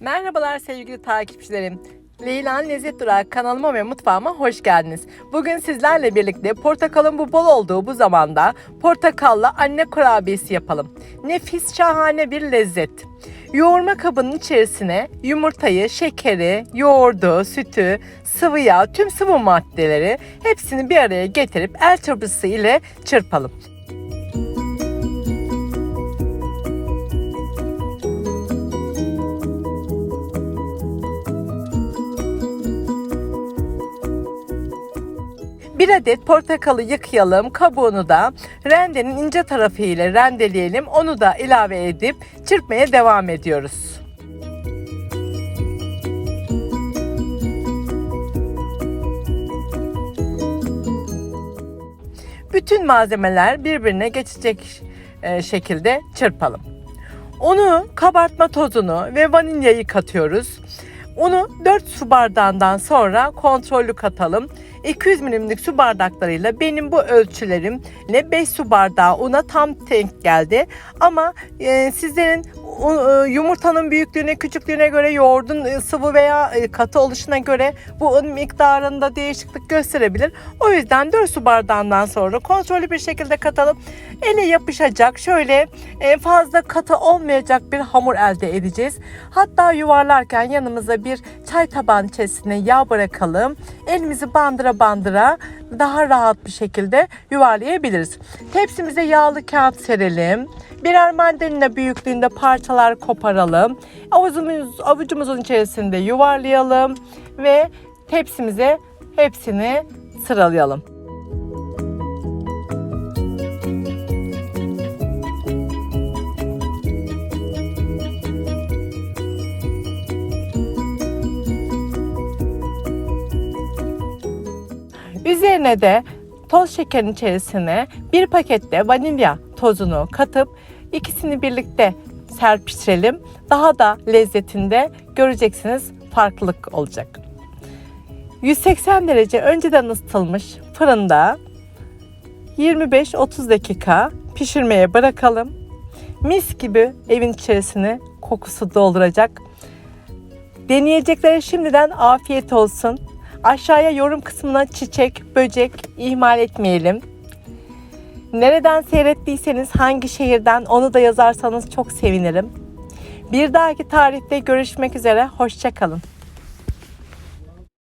Merhabalar sevgili takipçilerim. Leyla'nın Lezzet Durağı kanalıma ve mutfağıma hoş geldiniz. Bugün sizlerle birlikte portakalın bu bol olduğu bu zamanda portakallı anne kurabiyesi yapalım. Nefis şahane bir lezzet. Yoğurma kabının içerisine yumurtayı, şekeri, yoğurdu, sütü, sıvı yağ, tüm sıvı maddeleri hepsini bir araya getirip el çırpıcısı ile çırpalım. Bir adet portakalı yıkayalım. Kabuğunu da rendenin ince tarafı ile rendeleyelim. Onu da ilave edip çırpmaya devam ediyoruz. Bütün malzemeler birbirine geçecek e, şekilde çırpalım. Unu, kabartma tozunu ve vanilyayı katıyoruz. Unu 4 su bardağından sonra kontrollü katalım. 200 milimlik su bardaklarıyla benim bu ölçülerimle 5 su bardağı una tam denk geldi. Ama e, sizlerin yumurtanın büyüklüğüne, küçüklüğüne göre, yoğurdun e, sıvı veya e, katı oluşuna göre bu un miktarında değişiklik gösterebilir. O yüzden 4 su bardağından sonra kontrollü bir şekilde katalım. Ele yapışacak, şöyle e, fazla katı olmayacak bir hamur elde edeceğiz. Hatta yuvarlarken yanımıza bir çay tabağının içerisine yağ bırakalım. Elimizi bandıra bandıra daha rahat bir şekilde yuvarlayabiliriz. Tepsimize yağlı kağıt serelim. Birer mandalina büyüklüğünde parçalar koparalım. Avucumuz, avucumuzun içerisinde yuvarlayalım ve tepsimize hepsini sıralayalım. Üzerine de toz şekerin içerisine bir pakette vanilya tozunu katıp ikisini birlikte serpiştirelim. Daha da lezzetinde göreceksiniz farklılık olacak. 180 derece önceden ısıtılmış fırında 25-30 dakika pişirmeye bırakalım. Mis gibi evin içerisini kokusu dolduracak. Deneyeceklere şimdiden afiyet olsun. Aşağıya yorum kısmına çiçek, böcek ihmal etmeyelim. Nereden seyrettiyseniz, hangi şehirden onu da yazarsanız çok sevinirim. Bir dahaki tarihte görüşmek üzere, hoşçakalın.